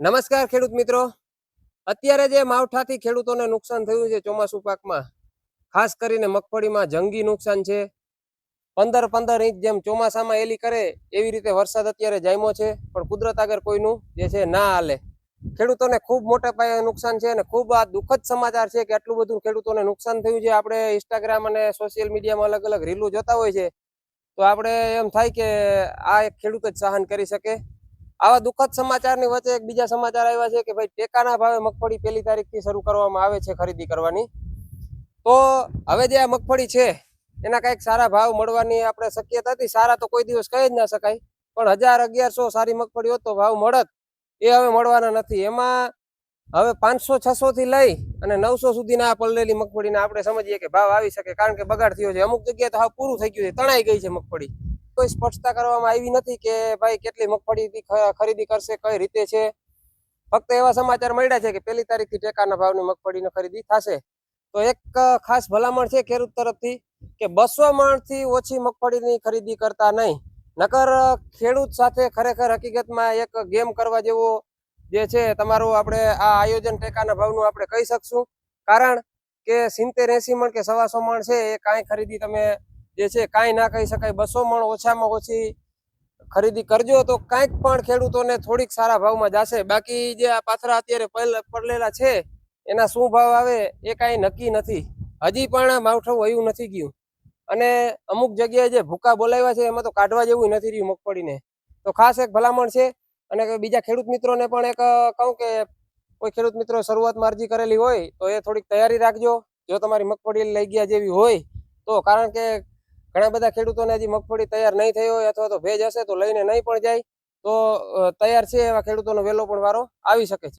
નમસ્કાર ખેડૂત મિત્રો. અત્યારે જે માવઠાથી ખેડૂતોને નુકસાન થયું છે ચોમાસુ પાકમાં, ખાસ કરીને મગફળીમાં જંગી નુકસાન છે. પંદર પંદર ઇંચ જેમ ચોમાસામાં એલી કરે એવી રીતે વરસાદ અત્યારે જામ્યો છે, પણ કુદરત આગળ કોઈનું જે છે ના હાલે. ખેડૂતોને ખૂબ મોટા પાયે નુકસાન છે અને ખૂબ આ દુઃખદ સમાચાર છે કે આટલું બધું ખેડૂતોને નુકસાન થયું છે. આપણે ઇન્સ્ટાગ્રામ અને સોશિયલ મીડિયામાં અલગ અલગ રીલો જોતા હોય છે. તો આપણે એમ થાય કે આ એક ખેડૂત જ સહન કરી શકે. આવા દુઃખદ સમાચારની વચ્ચે એક બીજા સમાચાર આવ્યા છે કે ભાઈ ટેકાના ભાવે મગફળી પહેલી તારીખથી શરૂ કરવામાં આવે છે ખરીદી કરવાની. તો હવે જે આ મગફળી છે, એના કંઈક સારા ભાવ મળવાની આપણે શક્યતા હતી. સારા તો કોઈ દિવસ કહી જ ના શકાય, પણ હજાર અગિયારસો સારી મગફળી હોત તો ભાવ મળત. એ હવે મળવાના નથી. એમાં હવે પાંચસો, છસો થી લઈ અને નવસો સુધીના આ પલળેલી મગફળીના આપણે સમજીએ કે ભાવ આવી શકે, કારણ કે બગાડ થયો છે. અમુક જગ્યાએ તો હાવ પૂરું થઈ ગયું છે, તણાઈ ગઈ છે મગફળી. કોઈ સ્પષ્ટતા કરવામાં આવી નથી કે ભાઈ કેટલી મગફળી ખરીદી કરશે, કઈ રીતે છે. ફક્ત એવા સમાચાર મળ્યા છે કે પહેલી તારીખથી ટેકાના ભાવની મગફળીની ખરીદી થશે. તો એક ખાસ ભલામણ છે ખેડૂત તરફથી કે બસો માણથી ઓછી મગફળીની ખરીદી કરતા નહીં. નકર ખેડૂત સાથે ખરેખર હકીકતમાં એક ગેમ કરવા જેવો જે છે તમારું આપણે આ આયોજન ટેકાના ભાવનું આપણે કહી શકશું. કારણ કે સિત્તેર એસી મણ કે સવાસો મણ છે એ કાંઈ ખરીદી તમે જે છે, કાંઈ ના કહી શકાય. બસો મણ ઓછામાં ઓછી ખરીદી કરજો તો કાંઈક પણ ખેડૂતોને થોડીક સારા ભાવમાં જશે. બાકી જે આ પાથરા અત્યારે પડલેલા છે, એના શું ભાવ આવે એ કાંઈ નક્કી નથી. હજી પણ માવઠું વયું નથી ગયું. અને અમુક જગ્યાએ જે ભૂકા બોલાવ્યા છે, એમાં તો કાઢવા જેવું નથી રહ્યું મગફળીને. તો ખાસ એક ભલામણ છે, અને બીજા ખેડૂત મિત્રોને પણ એક કહું કે કોઈ ખેડૂત મિત્રો શરૂઆતમાં અરજી કરેલી હોય, તો એ થોડીક તૈયારી રાખજો. જો તમારી મગફળી લઈ ગયા જેવી હોય, તો કારણ કે ઘણા બધા ખેડૂતોને હજી મગફળી તૈયાર નહીં થઈ હોય અથવા તો ભેજ હશે તો લઈને નહીં પણ જાય, તો તૈયાર છે એવા ખેડૂતોનો વહેલો પણ વારો આવી શકે છે.